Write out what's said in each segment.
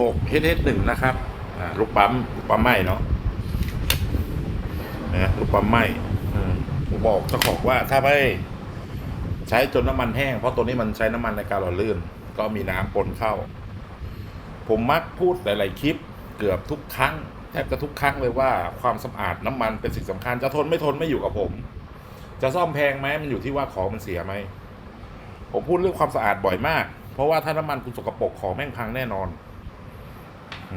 หกเฮดเฮดหนึ่งนะครับลูกปั๊มลูกปั๊มไหมเนาะนะลูกปั๊มไหมผมบอกเจ้าของว่าถ้าไม่ใช้จนน้ำมันแห้ง เพราะตัวนี้มันใช้น้ำมันในการหล่อลื่น ก็มีน้ำปนเข้า ผมมักพูดหลายๆคลิปเกือบทุกครั้งแทบจะทุกครั้งเลยว่าความสะอาดน้ำมันเป็นสิ่งสำคัญ จะทนไม่ทนไม่อยู่กับผม จะซ่อมแพงไหมมันอยู่ที่ว่าของมันเสียไหมผมพูดเรื่องความสะอาดบ่อยมาก เพราะว่าถ้าน้ำมันคุณสกปรกของแม่งพังแน่นอน เ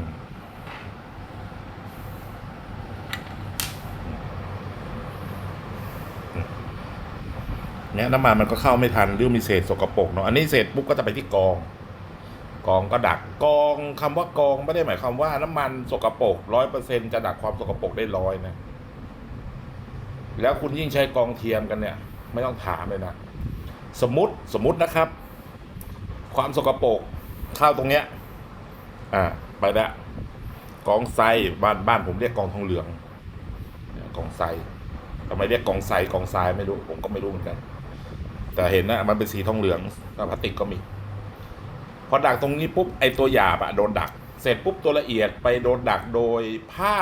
นี่ยน้ำมันมันก็เข้าไม่ทันหรือมีเศษสกปรกเนาะอันนี้เศษปุ๊บก็จะไปที่กอง กองก็ดักกองคำว่ากองไม่ได้หมายความว่าน้ำมันสกปรกร้อยเปอร์เซ็นจะดักความสกปรกได้ร้อยนะ แล้วคุณยิ่งใช้กองเทียมกันเนี่ย ไม่ต้องถามเลยนะ สมมติสมมตินะครับ ความสกปรกเข้าตรงเนี้ย อ่า ไปและกองไซบ้านบ้านผมเรียกกองทองเหลืองกองไซทำไมเรียกกองไซกองทรายไม่รู้ผมก็ไม่รู้เหมือนกัน แต่เห็นนะมันเป็นสีทองเหลืองแล้วพลาสติกก็มี พอดักตรงนี้ปุ๊บไอตัวหยาบอะโดนดัก เสร็จปุ๊บตัวละเอียดไปโดนดักโดยผ้า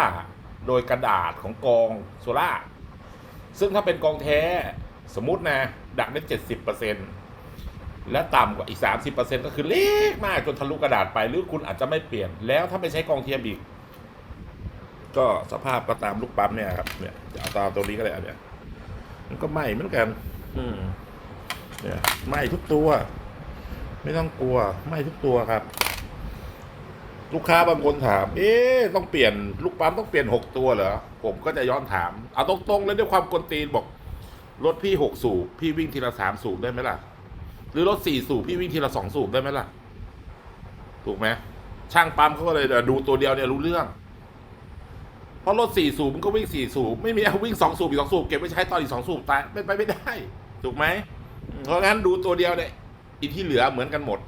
โดยกระดาษของกองโซล่าซึ่งถ้าเป็นกองแท้สมมตินะ ดักได้เจ็ดสิบเปอร์เซ็นต์ และต่ำกว่าอีกสามสิบเปอร์เซ็นก็คือเล็กมากจนทะลุกระดาษไป หรือคุณอาจจะไม่เปลี่ยน แล้วถ้าไม่ใช้กองเทียมอีก ก็สภาพก็ตามลูกปั๊มเนี่ยครับเนี่ยจะเอาตามตัวนี้ก็ได้อันเนี่ยมันก็ไหม้เหมือนกัน อืมเนี่ยไหม้ทุกตัว ไม่ต้องกลัวไหม้ทุกตัวครับ ลูกค้าบางคนถาม เอ๊ะต้องเปลี่ยนลูกปั๊มต้องเปลี่ยนหกตัวเหรอผมก็จะย้อนถามเอาตรงๆเลยด้วยความกวนตีนบอกรถพี่หกสูบพี่วิ่งทีละสามสูบได้ไหมล่ะ หรือรถสี่สูบพี่วิ่งทีละสองสูบได้ไหมล่ะ ถูกไหมช่างปั๊มเขาก็เลยดูตัวเดียวเนี่ยรู้เรื่อง เพราะรถสี่สูบมันก็วิ่งสี่สูบไม่มีเอาวิ่งสองสูบอีกสองสูบเก็บไว้ใช้ตอนอีกสองสูบตายไม่ไปไม่ได้ ถูกไหมเพราะงั้นดูตัวเดียวเนี่ยอีกที่เหลือเหมือนกันหมด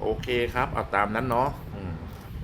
โอเคครับเอาตามนั้นเนาะ